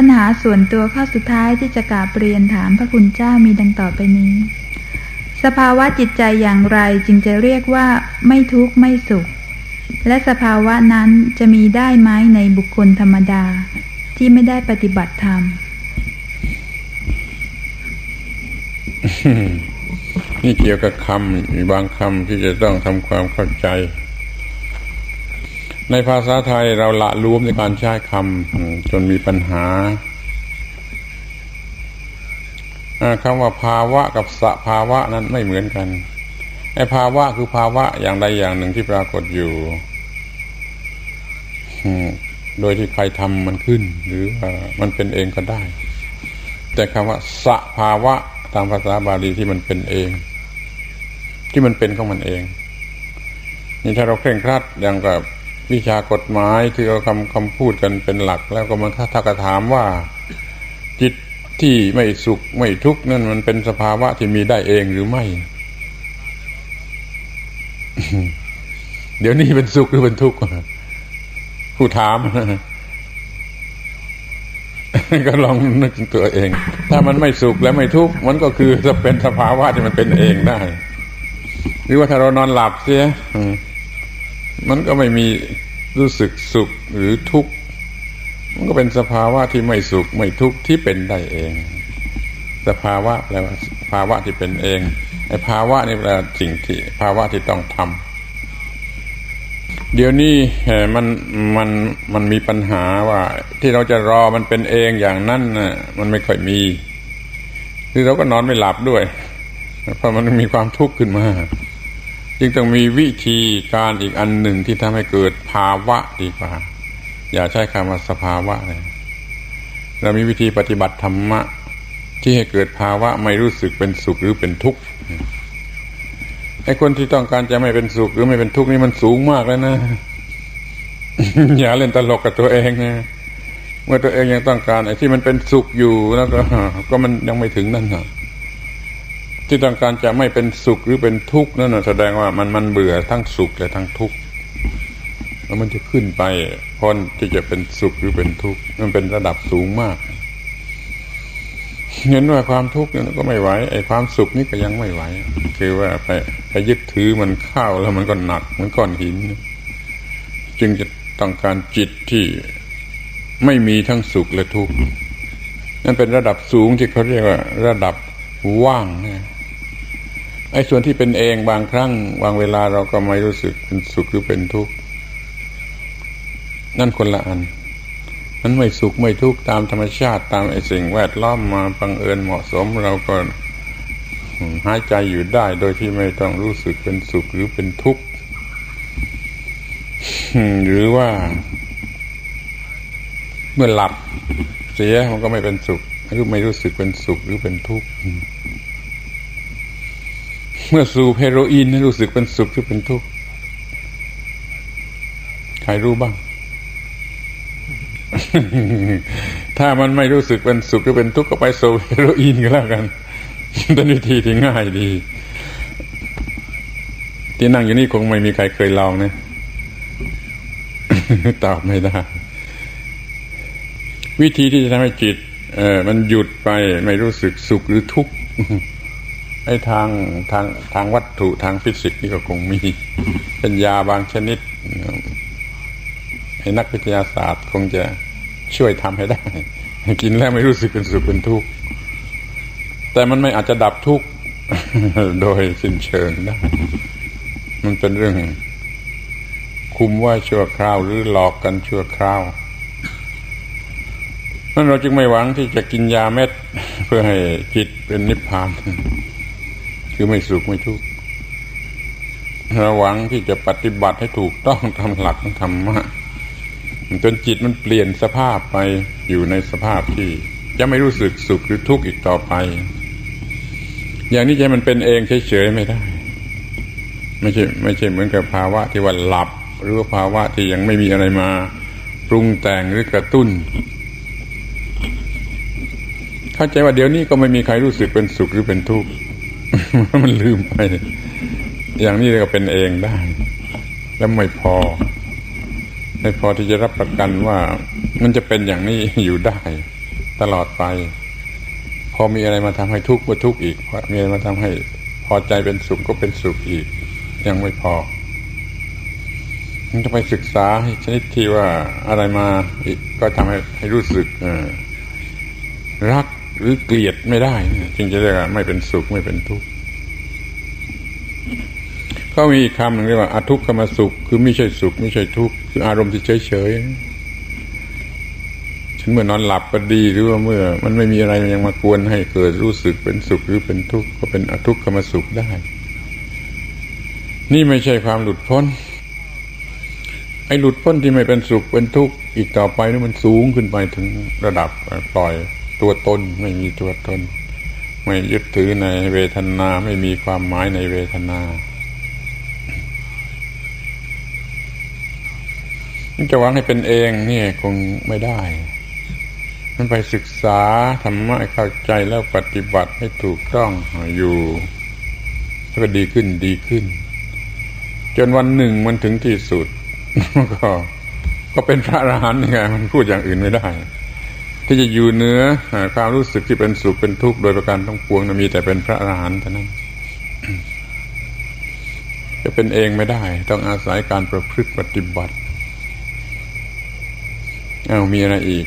ปัญหาส่วนตัวข้อสุดท้ายที่จะกราบเรียนถามพระคุณเจ้ามีดังต่อไปนี้ สภาวะจิตใจอย่างไรจึงจะเรียกว่าไม่ทุกข์ไม่สุข และสภาวะนั้นจะมีได้ไหมในบุคคลธรรมดา ที่ไม่ได้ปฏิบัติธรรม นี่เกี่ยวกับคำมีบางคำที่จะต้องทำความเข้าใจ ในภาษาไทยเราละรวมในการใช้คำจนมีปัญหาคำว่าภาวะกับสภาวะนั้นไม่เหมือนกันไอ้ภาวะคือภาวะอย่างใดอย่างหนึ่งที่ปรากฏอยู่โดยที่ใครทำมันขึ้น หรือว่ามันเป็นเองก็ได้ แต่คำว่าสภาวะตามภาษาบาลีที่มันเป็นเอง ที่มันเป็นของมันเองนี่ถ้าเราเคร่งครัดอย่างกับ วิชากฎหมายคือเอาคำคำพูดกันเป็นหลัก แล้วก็มันถ้ากระถามว่า จิตที่ไม่สุขไม่ทุกข์นั่นมันเป็นสภาวะที่มีได้เองหรือไม่ เดี๋ยวนี้เป็นสุขหรือเป็นทุกข์ผู้ถามก็ลองนึกตัวเอง ถ้ามันไม่สุขและไม่ทุกข์มันก็คือจะเป็นสภาวะที่มันเป็นเองได้ หรือว่าถ้าเรานอนหลับเสีย มันก็ไม่มีรู้สึกสุขหรือทุกข์ มันก็เป็นสภาวะที่ไม่สุขไม่ทุกข์ที่เป็นได้เอง สภาวะแปลว่าภาวะที่เป็นเองไอ้ภาวะนี่แปลสิ่งที่ภาวะที่ต้องทำเดี๋ยวนี้มันมันมันมีปัญหาว่า ที่เราจะรอมันเป็นเองอย่างนั้นน่ะมันไม่ค่อยมีคือเราก็นอนไม่หลับด้วยเพราะมันมีความทุกข์ขึ้นมา จึงต้องมีวิธีการอีกอันหนึ่งที่ทำให้เกิดภาวะดีกว่า อย่าใช้คำว่าสภาวะเลยเรามีวิธีปฏิบัติธรรมะ ที่ให้เกิดภาวะไม่รู้สึกเป็นสุขหรือเป็นทุกข์ไอ้คนที่ต้องการจะไม่เป็นสุขหรือไม่เป็นทุกข์นี่มันสูงมากแล้วนะ อย่าเล่นตลกกับตัวเองนะเมื่อตัวเองยังต้องการไอ้ที่มันเป็นสุขอยู่แล้วก็ ก็มันยังไม่ถึงนั่นนะ ที่ต้องการจะไม่เป็นสุขหรือเป็นทุกข์นั่นแสดงว่ามันมันเบื่อทั้งสุขและทั้งทุกข์แล้วมันจะขึ้นไปพ้นที่จะเป็นสุขหรือเป็นทุกข์มันเป็นระดับสูงมากเห็นว่าความทุกข์นี่ยก็ไม่ไหวไอ้ความสุขนี่ก็ยังไม่ไหวคือว่าไปไปยึดถือมันเข้าแล้วมันก็หนักมือนก้อนหิน จึงจะต้องการจิตที่ไม่มีทั้งสุขและทุกข์นั่นเป็นระดับสูงที่เขาเรียกว่า ระดับว่างนะ ไอ้ส่วนที่เป็นเองบางครั้งบางเวลาเราก็ไม่รู้สึกเป็นสุขหรือเป็นทุกข์นั่นคนละอันมันไม่สุขไม่ทุกข์ตามธรรมชาติตามไอ้สิ่งแวดล้อมมาบังเอิญเหมาะสมเราก็หายใจอยู่ได้โดยที่ไม่ต้องรู้สึกเป็นสุขหรือเป็นทุกข์หรือว่า เมื่อหลับเสียมันก็ไม่เป็นสุขหรือไม่รู้สึกเป็นสุขหรือเป็นทุกข์ เมื่อสูบเฮโรอีนรู้สึกเป็นสุขหรือเป็นทุกข์ใครรู้บ้าง ถ้ามันไม่รู้สึกเป็นสุขหรือเป็นทุกข์ก็ไปสูบเฮโรอีนก็แล้วกันเป็นวิธีที่ง่ายดี ที่นั่งอยู่นี่คงไม่มีใครเคยลองนะตอบไม่ได้ วิธีที่จะทำให้จิต เออมันหยุดไปไม่รู้สึกสุขหรือทุกข์ ไอ้ทางทางทางวัตถุทางฟิสิกส์นี่ก็คงมีเป็นยาบางชนิดไอ้นักวิทยาศาสตร์คงจะช่วยทำให้ได้ กินแล้วไม่รู้สึกเป็นสุขเป็นทุกข์แต่มันไม่อาจจะดับทุกข์โดยสิ้นเชิงได้มันเป็นเรื่อง คุมว่าชั่วคราวหรือหลอกกันชั่วคราวนั้นเราจึงไม่หวังที่จะกินยาเม็ดเพื่อให้จิตเป็นนิพพาน คือไม่สุขไม่ทุกข์เราหวังที่จะปฏิบัติให้ถูกต้องทำหลักของธรรมะจนจิตมันเปลี่ยนสภาพไปอยู่ในสภาพที่จะไม่รู้สึกสุขหรือทุกข์อีกต่อไป อย่างนี้ใจมันเป็นเองเฉยๆไม่ได้ ไม่ใช่ไม่ใช่เหมือนกับภาวะที่ว่าหลับ หรือว่าภาวะที่ยังไม่มีอะไรมาปรุงแต่งหรือกระตุ้น เข้าใจว่าเดี๋ยวนี้ก็ไม่มีใครรู้สึกเป็นสุขหรือเป็นทุกข์ มันลืมไป อย่างนี้ก็เป็นเองได้ แล้วไม่พอ ไม่พอที่จะรับประกันว่ามันจะเป็นอย่างนี้อยู่ได้ ตลอดไป พอมีอะไรมาทำให้ทุกข์ก็ทุกข์อีกมีอะไรมาทำให้พอใจเป็นสุขก็เป็นสุขอีก ยังไม่พอมันจะไปศึกษาชนิดที่ว่าอะไรมาอีกก็ทำให้ให้รู้สึกรัก หรือเกลียดไม่ได้ จึงจะเรียกว่าไม่เป็นสุขไม่เป็นทุกข์ก็มีอีกคำหนึ่งเรียกว่าอทุกขมสุข คือไม่ใช่สุข ไม่ใช่ทุกข์คืออารมณ์ที่เฉยเฉยฉันเมื่อนอนหลับก็ดีหรือว่าเมื่อ มันไม่มีอะไรยังมากวนให้เกิดรู้สึกเป็นสุขหรือเป็นทุกข์ก็เป็นอทุกขมสุขได้ นี่ไม่ใช่ความหลุดพ้นไอ้หลุดพ้นที่ไม่เป็นสุขเป็นทุกข์อีกต่อไปนี่มันสูงขึ้นไปถึงระดับปล่อย ตัวตน ไม่มีตัวตน ไม่ยึดถือในเวทนาไม่มีความหมายในเวทนาจะหวังให้เป็นเองนี่คงไม่ได้ มันไปศึกษาธรรมะให้เข้าใจแล้วปฏิบัติให้ถูกต้องอยู่แล้วก็ดีขึ้นดีขึ้น จนวันหนึ่งมันถึงที่สุดก็ ก็เป็นพระอรหันต์ไงมันพูดอย่างอื่นไม่ได้ ที่จะอยู่เหนือความรู้สึกที่เป็นสุขเป็นทุกข์โดยประการต้องปวงนะมีแต่เป็นพระอรหันต์เท่านั้น จะเป็นเองไม่ได้ ต้องอาศัยการประพฤติปฏิบัติเอามีอะไรอีก